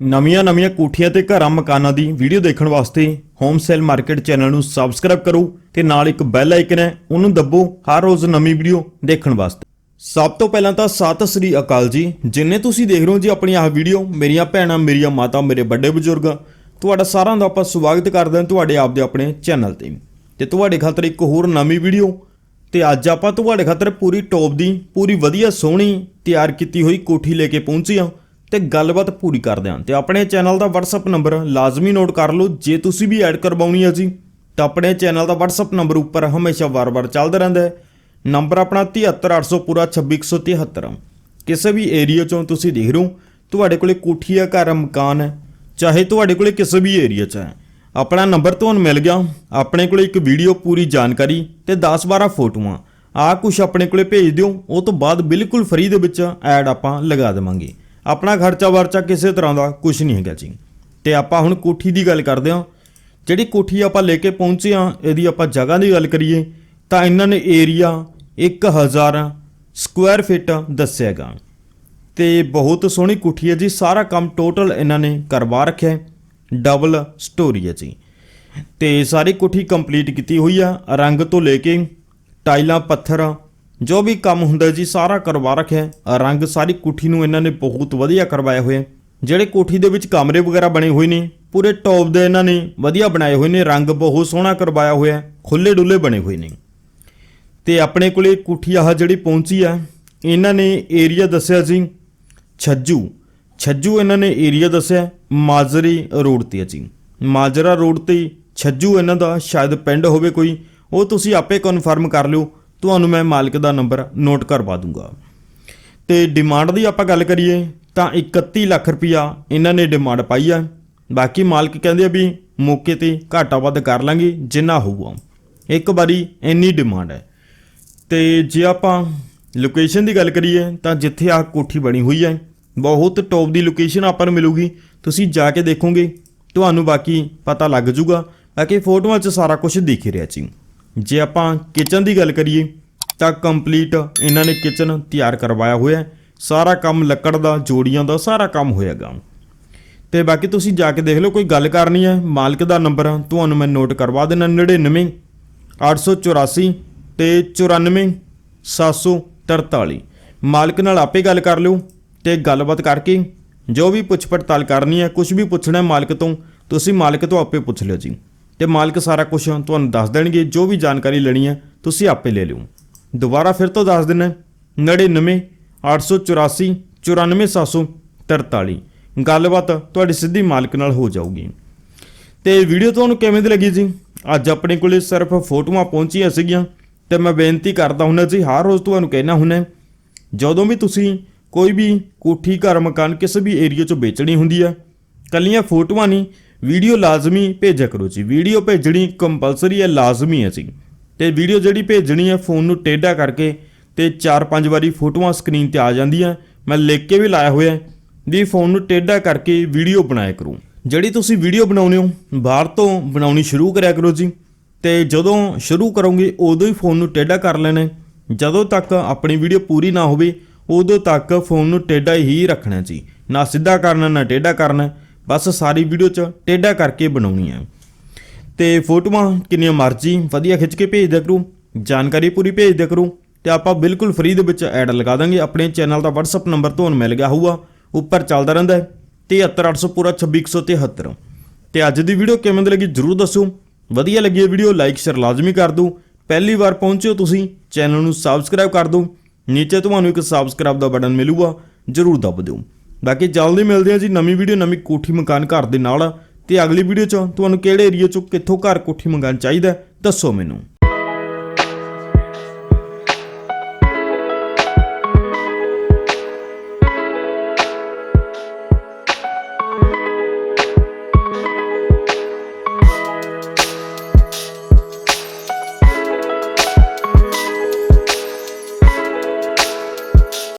ਨਵੀਆਂ ਨਵੀਆਂ ਕੋਠੀਆਂ ਤੇ ਘਰਾਂ ਮਕਾਨਾਂ ਦੀ ਵੀਡੀਓ ਦੇਖਣ ਵਾਸਤੇ ਹੋਮ ਸੇਲ ਮਾਰਕੀਟ ਚੈਨਲ ਨੂੰ ਸਬਸਕ੍ਰਾਈਬ ਕਰੋ ਤੇ ਨਾਲ ਇੱਕ ਬੈਲ ਆਈਕਨ ਹੈ, ਉਹਨੂੰ ਦੱਬੋ ਹਰ ਰੋਜ਼ ਨਵੀਂ ਵੀਡੀਓ ਦੇਖਣ ਵਾਸਤੇ। ਸਭ ਤੋਂ ਪਹਿਲਾਂ ਤਾਂ ਸਤਿ ਸ੍ਰੀ ਅਕਾਲ ਜੀ। ਜਿੰਨੇ ਤੁਸੀਂ ਦੇਖ ਰਹੇ ਹੋ ਜੀ ਆਪਣੀ ਆਹ ਵੀਡੀਓ, ਮੇਰੀਆਂ ਭੈਣਾਂ, ਮੇਰੀਆਂ ਮਾਤਾ, ਮੇਰੇ ਵੱਡੇ ਬਜ਼ੁਰਗ, ਤੁਹਾਡਾ ਸਾਰਿਆਂ ਦਾ ਆਪਾਂ ਸਵਾਗਤ ਕਰਦੇ ਹਾਂ ਤੁਹਾਡੇ ਆਪ ਦੇ ਆਪਣੇ ਚੈਨਲ ਤੇ। ਤੇ ਤੁਹਾਡੇ ਖਾਤਰ ਇੱਕ ਹੋਰ ਨਵੀਂ ਵੀਡੀਓ, ਤੇ ਅੱਜ ਆਪਾਂ ਤੁਹਾਡੇ ਖਾਤਰ ਪੂਰੀ ਟੌਪ ਦੀ, ਪੂਰੀ ਵਧੀਆ ਸੋਹਣੀ ਤਿਆਰ ਕੀਤੀ ਹੋਈ ਕੋਠੀ ਲੈ ਕੇ ਪਹੁੰਚੇ ਹਾਂ। ਤੇ ਗੱਲਬਾਤ ਪੂਰੀ ਕਰਦੇ ਹਾਂ। ਤੇ ਆਪਣੇ ਚੈਨਲ ਦਾ WhatsApp ਨੰਬਰ ਲਾਜ਼ਮੀ ਨੋਟ ਕਰ ਲਓ। ਜੇ ਤੁਸੀਂ ਵੀ ਐਡ ਕਰਵਾਉਣੀ ਹੈ ਜੀ, ਤਾਂ ਆਪਣੇ ਚੈਨਲ ਦਾ WhatsApp ਨੰਬਰ ਉੱਪਰ ਹਮੇਸ਼ਾ ਵਾਰ-ਵਾਰ ਚੱਲਦਾ ਰਹਿੰਦਾ ਹੈ। ਨੰਬਰ ਆਪਣਾ 73800 ਪੂਰਾ 26173 ਕਿਸੇ ਵੀ ਏਰੀਆ ਚੋਂ ਤੁਸੀਂ ਦੇਖ ਰਹੇ ਹੋ, ਤੁਹਾਡੇ ਕੋਲੇ ਕੋਠੀਆ ਘਰ ਮਕਾਨ ਹੈ ਚਾਹੇ ਤੁਹਾਡੇ ਕੋਲੇ ਕਿਸੇ ਵੀ ਏਰੀਆ 'ਚ ਹੈ ਆਪਣਾ ਨੰਬਰ ਤੁਹਾਨੂੰ ਮਿਲ ਗਿਆ, ਆਪਣੇ ਕੋਲੇ ਇੱਕ ਵੀਡੀਓ ਪੂਰੀ ਜਾਣਕਾਰੀ ਤੇ 10-12 ਫੋਟੋਆਂ। ਆ ਕੁਝ ਆਪਣੇ ਕੋਲੇ ਭੇਜ ਦਿਓ, ਉਹ ਤੋਂ ਬਾਅਦ ਬਿਲਕੁਲ ਫ੍ਰੀ ਦੇ ਵਿੱਚ ਐਡ ਆਪਾਂ ਲਗਾ ਦੇਵਾਂਗੇ। ਆਪਣਾ ਖਰਚਾ ਵਰਚਾ ਕਿਸੇ ਤਰ੍ਹਾਂ ਦਾ ਕੁਝ ਨਹੀਂ ਹੈਗਾ ਜੀ। ਤੇ ਆਪਾਂ ਹੁਣ ਕੋਠੀ ਦੀ ਗੱਲ ਕਰਦੇ ਹਾਂ। ਜਿਹੜੀ ਕੋਠੀ ਆਪਾਂ ਲੈ ਕੇ ਪਹੁੰਚੇ ਹਾਂ, ਇਹਦੀ ਆਪਾਂ ਜਗ੍ਹਾ ਦੀ ਗੱਲ ਕਰੀਏ, ਤਾਂ ਇਹਨਾਂ ਨੇ ਏਰੀਆ 1000 ਸਕੁਆਇਰ ਫਿਟ ਦੱਸਿਆਗਾ ਤੇ ਬਹੁਤ ਸੋਹਣੀ ਕੋਠੀ ਹੈ ਜੀ, ਸਾਰਾ ਕੰਮ ਟੋਟਲ ਇਹਨਾਂ ਨੇ ਕਰਵਾ ਰੱਖਿਆ ਹੈ। ਡਬਲ ਸਟੋਰੀ ਹੈ ਜੀ। ਤੇ ਸਾਰੀ ਕੋਠੀ ਕੰਪਲੀਟ ਕੀਤੀ ਹੋਈ ਆ। ਰੰਗ ਤੋਂ ਲੈ ਕੇ ਟਾਈਲਾਂ, ਪੱਥਰ ਜੋ ਵੀ ਕੰਮ ਹੁੰਦਾ ਜੀ, ਸਾਰਾ ਕਰਵਾ ਰੱਖਿਆ ਰੰਗ ਸਾਰੀ ਕੋਠੀ ਨੂੰ ਇਹਨਾਂ ਨੇ ਬਹੁਤ ਵਧੀਆ ਕਰਵਾਇਆ ਹੋਇਆ ਜਿਹੜੇ ਕੋਠੀ ਦੇ ਵਿੱਚ ਕਮਰੇ ਵਗੈਰਾ ਬਣੇ ਹੋਏ ਨੇ, ਪੂਰੇ ਟੌਪ ਦੇ ਇਹਨਾਂ ਨੇ ਵਧੀਆ ਬਣਾਏ ਹੋਏ ਨੇ। ਰੰਗ ਬਹੁਤ ਸੋਹਣਾ ਕਰਵਾਇਆ ਹੋਇਆ ਹੈ। ਖੁੱਲੇ ਡੁੱਲੇ ਬਣੇ ਹੋਏ ਨੇ। ਤੇ ਆਪਣੇ ਕੋਲੇ ਕੋਠੀ ਆਹ ਜਿਹੜੀ ਪਹੁੰਚੀ ਆ, ਇਹਨਾਂ ਨੇ ਏਰੀਆ ਦੱਸਿਆ ਜੀ, ਛੱਜੂ। ਛੱਜੂ ਇਹਨਾਂ ਨੇ ਏਰੀਆ ਦੱਸਿਆ, ਮਾਜਰੀ ਰੋਡ ਤੇ ਆ ਜੀ। ਮਾਜਰਾ ਰੋਡ ਤੇ ਛੱਜੂ ਇਹਨਾਂ ਦਾ ਸ਼ਾਇਦ ਪਿੰਡ ਹੋਵੇ ਕੋਈ, ਉਹ ਤੁਸੀਂ ਆਪੇ ਕਨਫਰਮ ਕਰ ਲਿਓ। ਤੁਹਾਨੂੰ ਮੈਂ ਮਾਲਕ ਦਾ ਨੰਬਰ ਨੋਟ ਕਰਵਾ ਦੂੰਗਾ। ਤੇ ਡਿਮਾਂਡ ਦੀ ਆਪਾਂ ਗੱਲ ਕਰੀਏ, ਤਾਂ 31 ਲੱਖ ਰੁਪਇਆ ਇਹਨਾਂ ਨੇ ਡਿਮਾਂਡ ਪਾਈ ਆ। ਬਾਕੀ ਮਾਲਕ ਕਹਿੰਦੇ ਆ ਵੀ ਮੌਕੇ ਤੇ ਘਾਟਾ ਵੱਧ ਕਰ ਲਾਂਗੇ, ਜਿੰਨਾ ਹੋਊਗਾ। ਇੱਕ ਵਾਰੀ ਇੰਨੀ ਡਿਮਾਂਡ ਹੈ। ਤੇ ਜੇ ਆਪਾਂ ਲੋਕੇਸ਼ਨ ਦੀ ਗੱਲ ਕਰੀਏ, ਤਾਂ ਜਿੱਥੇ ਆਹ ਕੋਠੀ ਬਣੀ ਹੋਈ ਹੈ, ਬਹੁਤ ਟੌਪ ਦੀ ਲੋਕੇਸ਼ਨ ਆਪਾਂ ਨੂੰ ਮਿਲੂਗੀ। ਤੁਸੀਂ ਜਾ ਕੇ ਦੇਖੋਗੇ, ਤੁਹਾਨੂੰ ਬਾਕੀ ਪਤਾ ਲੱਗ ਜਾਊਗਾ। ਬਾਕੀ ਫੋਟੋਆਂ 'ਚ ਸਾਰਾ ਕੁਝ ਦਿਖ ਰਿਹਾ ਜੀ। ਜੇ ਆਪਾਂ ਕਿਚਨ ਦੀ ਗੱਲ ਕਰੀਏ, ਤਾਂ ਕੰਪਲੀਟ ਇਹਨਾਂ ਨੇ ਕਿਚਨ ਤਿਆਰ ਕਰਵਾਇਆ ਹੋਇਆ ਸਾਰਾ ਕੰਮ ਲੱਕੜ ਦਾ, ਜੋੜੀਆਂ ਦਾ, ਸਾਰਾ ਕੰਮ ਹੋਇਆਗਾ। ਤੇ ਬਾਕੀ ਤੁਸੀਂ ਜਾ ਕੇ ਦੇਖ ਲਓ, ਕੋਈ ਗੱਲ ਕਰਨੀ ਹੈ, ਮਾਲਕ ਦਾ ਨੰਬਰ ਤੁਹਾਨੂੰ ਮੈਂ ਨੋਟ ਕਰਵਾ ਦੇਣਾ 99 884 ਤੇ 94 743 ਮਾਲਕ ਨਾਲ ਆਪੇ ਗੱਲ ਕਰ ਲਿਓ ਤੇ ਗੱਲਬਾਤ ਕਰਕੇ ਜੋ ਵੀ ਪੁੱਛ ਪੜਤਾਲ ਕਰਨੀ ਹੈ ਕੁਝ ਵੀ ਪੁੱਛਣਾ ਹੈ ਮਾਲਕ ਤੋਂ, ਤੁਸੀਂ ਮਾਲਕ ਤੋਂ ਆਪੇ ਪੁੱਛ ਲਿਓ ਜੀ। ਤੇ ਮਾਲਕ ਸਾਰਾ ਕੁਝ ਤੁਹਾਨੂੰ ਦੱਸ ਦੇਣਗੇ, ਜੋ ਵੀ ਜਾਣਕਾਰੀ ਲੈਣੀ ਹੈ, ਤੁਸੀਂ ਆਪੇ ਲੈ ਲਿਓ। ਦੁਬਾਰਾ ਫਿਰ ਤੋਂ ਦੱਸ ਦਿੰਨਾ 99 884 94743 ਗੱਲਬਾਤ ਤੁਹਾਡੀ ਸਿੱਧੀ ਮਾਲਕ ਨਾਲ ਹੋ ਜਾਊਗੀ। ਤੇ ਵੀਡੀਓ ਤੁਹਾਨੂੰ ਕਿਵੇਂ ਦੀ ਲੱਗੀ ਜੀ? ਅੱਜ ਆਪਣੇ ਕੋਲੇ ਸਿਰਫ ਫੋਟੋਆਂ ਪਹੁੰਚੀਆਂ ਸੀਗੀਆਂ ਤੇ ਮੈਂ ਬੇਨਤੀ ਕਰਦਾ ਹੁੰਦਾ ਜੀ, ਹਰ ਰੋਜ਼ ਤੁਹਾਨੂੰ ਕਹਿਣਾ ਹੁੰਦਾ ਜਦੋਂ ਵੀ ਤੁਸੀਂ ਕੋਈ ਵੀ ਕੋਠੀ, ਘਰ, ਮਕਾਨ, ਕਿਸੇ ਵੀ ਏਰੀਆ 'ਚ ਵੇਚਣੀ ਹੁੰਦੀ ਆ ਕੱਲੀਆਂ ਫੋਟੋਆਂ ਨਹੀਂ ਵੀਡੀਓ ਲਾਜ਼ਮੀ ਭੇਜਿਆ ਕਰੋ ਜੀ। ਵੀਡੀਓ ਭੇਜਣੀ ਕੰਪਲਸਰੀ ਹੈ, ਲਾਜ਼ਮੀ ਹੈ ਜੀ। ਤੇ ਵੀਡੀਓ ਜਿਹੜੀ ਭੇਜਣੀ ਹੈ, ਫੋਨ ਨੂੰ ਟੇਢਾ ਕਰਕੇ ਤੇ 4-5 ਵਾਰੀ ਫੋਟੋਆਂ ਸਕਰੀਨ ਤੇ ਆ ਜਾਂਦੀਆਂ। ਮੈਂ ਲਿਖ ਕੇ ਵੀ ਲਾਇਆ ਹੋਇਆ ਹੈ ਵੀ ਫੋਨ ਨੂੰ ਟੇਢਾ ਕਰਕੇ ਵੀਡੀਓ ਬਣਾਇਆ ਕਰੋ। ਜਿਹੜੀ ਤੁਸੀਂ ਵੀਡੀਓ ਬਣਾਉਨੇ ਹੋ, ਬਾਹਰ ਤੋਂ ਬਣਾਉਣੀ ਸ਼ੁਰੂ ਕਰਿਆ ਕਰੋ ਜੀ। ਤੇ ਜਦੋਂ ਸ਼ੁਰੂ ਕਰੋਗੇ, ਉਦੋਂ ਹੀ ਫੋਨ ਨੂੰ ਟੇਢਾ ਕਰ ਲੈਣਾ ਜਦੋਂ ਤੱਕ ਆਪਣੀ ਵੀਡੀਓ ਪੂਰੀ ਨਾ ਹੋਵੇ, ਉਦੋਂ ਤੱਕ ਫੋਨ ਨੂੰ ਟੇਢਾ ਹੀ ਰੱਖਣਾ ਜੀ। ਨਾ ਸਿੱਧਾ ਕਰਨਾ, ਨਾ ਟੇਢਾ ਕਰਨਾ ਬਸ ਸਾਰੀ ਵੀਡੀਓ 'ਚ ਟੇਢਾ ਕਰਕੇ ਬਣਾਉਣੀ ਹੈ ਤੇ ਫੋਟੋਆਂ ਕਿੰਨੀਆਂ ਮਰਜ਼ੀ ਵਧੀਆ ਖਿੱਚ ਕੇ ਭੇਜ ਦਿਆ ਕਰੋ, ਜਾਣਕਾਰੀ ਪੂਰੀ ਭੇਜ ਦਿਆ ਕਰੋ, ਤੇ ਆਪਾਂ ਬਿਲਕੁਲ ਫ੍ਰੀ ਦੇ ਵਿੱਚ ਐਡ ਲਗਾ ਦਾਂਗੇ। ਆਪਣੇ ਚੈਨਲ ਦਾ WhatsApp ਨੰਬਰ ਤੁਹਾਨੂੰ ਮਿਲ ਗਿਆ ਹੋਊਗਾ। ਉੱਪਰ ਚੱਲਦਾ ਰਹਿੰਦਾ ਹੈ 73800 ਪੂਰਾ 26173 ਤੇ ਅੱਜ ਦੀ ਵੀਡੀਓ ਕਿਵੇਂ ਦੀ ਲੱਗੀ ਜਰੂਰ ਦੱਸੋ। ਵਧੀਆ ਲੱਗੀ ਇਹ ਵੀਡੀਓ ਲਾਈਕ ਸ਼ੇਅਰ ਲਾਜ਼ਮੀ ਕਰ ਦਿਓ। ਪਹਿਲੀ ਵਾਰ ਪਹੁੰਚੇ ਹੋ ਤੁਸੀਂ ਚੈਨਲ ਨੂੰ ਸਬਸਕ੍ਰਾਈਬ ਕਰ ਦਿਓ। ਨੀਚੇ ਤੁਹਾਨੂੰ ਇੱਕ ਸਬਸਕ੍ਰਾਈਬ ਦਾ ਬਟਨ ਮਿਲੂਗਾ, ਜਰੂਰ ਦਬ ਦਿਓ। ਬਾਕੀ ਜਲਦੀ ਮਿਲਦੇ ਹਾਂ ਜੀ ਨਵੀਂ ਵੀਡੀਓ, ਨਵੀਂ ਕੋਠੀ ਮਕਾਨ ਘਰ ਦੇ ਨਾਲ। ਤੇ ਅਗਲੀ ਵੀਡੀਓ 'ਚ ਤੁਹਾਨੂੰ ਕਿਹੜੇ ਏਰੀਆ 'ਚੋਂ ਕਿੱਥੋਂ ਘਰ ਕੋਠੀ ਮਕਾਨ ਚਾਹੀਦਾ ਦੱਸੋ ਮੈਨੂੰ।